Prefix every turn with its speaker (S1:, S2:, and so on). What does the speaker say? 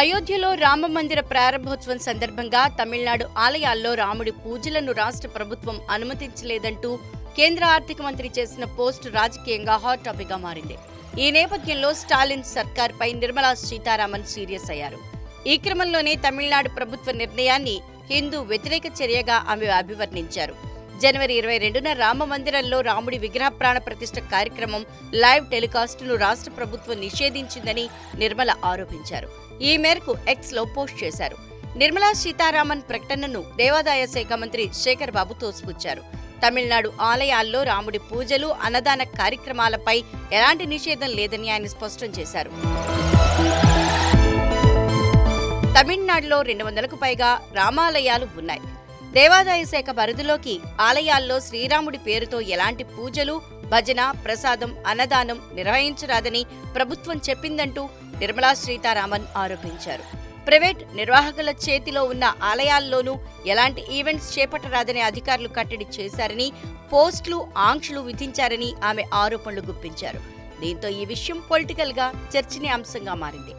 S1: అయోధ్యలో రామ మందిర ప్రారంభోత్సవం సందర్భంగా తమిళనాడు ఆలయాల్లో రాముడి పూజలను రాష్ట్ర ప్రభుత్వం అనుమతించలేదంటూ కేంద్ర ఆర్థిక మంత్రి చేసిన పోస్ట్ రాజకీయంగా హాట్ టాపిక్గా మారింది. ఈ నేపథ్యంలో స్టాలిన్ సర్కార్పై నిర్మలా సీతారామన్ సీరియస్ అయ్యారు. ఈ క్రమంలోనే తమిళనాడు ప్రభుత్వ నిర్ణయాన్ని హిందూ వ్యతిరేక చర్యగా ఆమె అభివర్ణించారు. జనవరి ఇరవై రెండున రామ మందిరంలో రాముడి విగ్రహ ప్రాణ ప్రతిష్ఠ కార్యక్రమం లైవ్ టెలికాస్ట్ను రాష్ట్ర ప్రభుత్వం నిషేధించిందని నిర్మల ఆరోపించారు. ఈ మేరకు ఎక్స్లో పోస్ట్ చేశారు. నిర్మలా సీతారామన్ ప్రకటనను దేవాదాయ శాఖ మంత్రి శేఖర్ బాబు తోసిపుచ్చారు తమిళనాడు ఆలయాల్లో రాముడి పూజలు అన్నదాన కార్యక్రమాలపై ఎలాంటి నిషేధం లేదని ఆయన స్పష్టం చేశారు. తమిళనాడులో రెండు వందలకు పైగా రామాలయాలు ఉన్నాయి. దేవాదాయ శాఖ పరిధిలోకి ఆలయాల్లో శ్రీరాముడి పేరుతో ఎలాంటి పూజలు భజన ప్రసాదం అన్నదానం నిర్వహించరాదని ప్రభుత్వం చెప్పిందంటూ నిర్మలా సీతారామన్ ఆరోపించారు. ప్రైవేట్ నిర్వాహకుల చేతిలో ఉన్న ఆలయాల్లోనూ ఎలాంటి ఈవెంట్స్ చేపట్టరాదని అధికారులు కట్టడి చేశారని పోస్టులు ఆంక్షలు విధించారని ఆమె ఆరోపణలు గుప్పించారు. దీంతో ఈ విషయం పొలిటికల్గా చర్చనీయాంశంగా మారింది.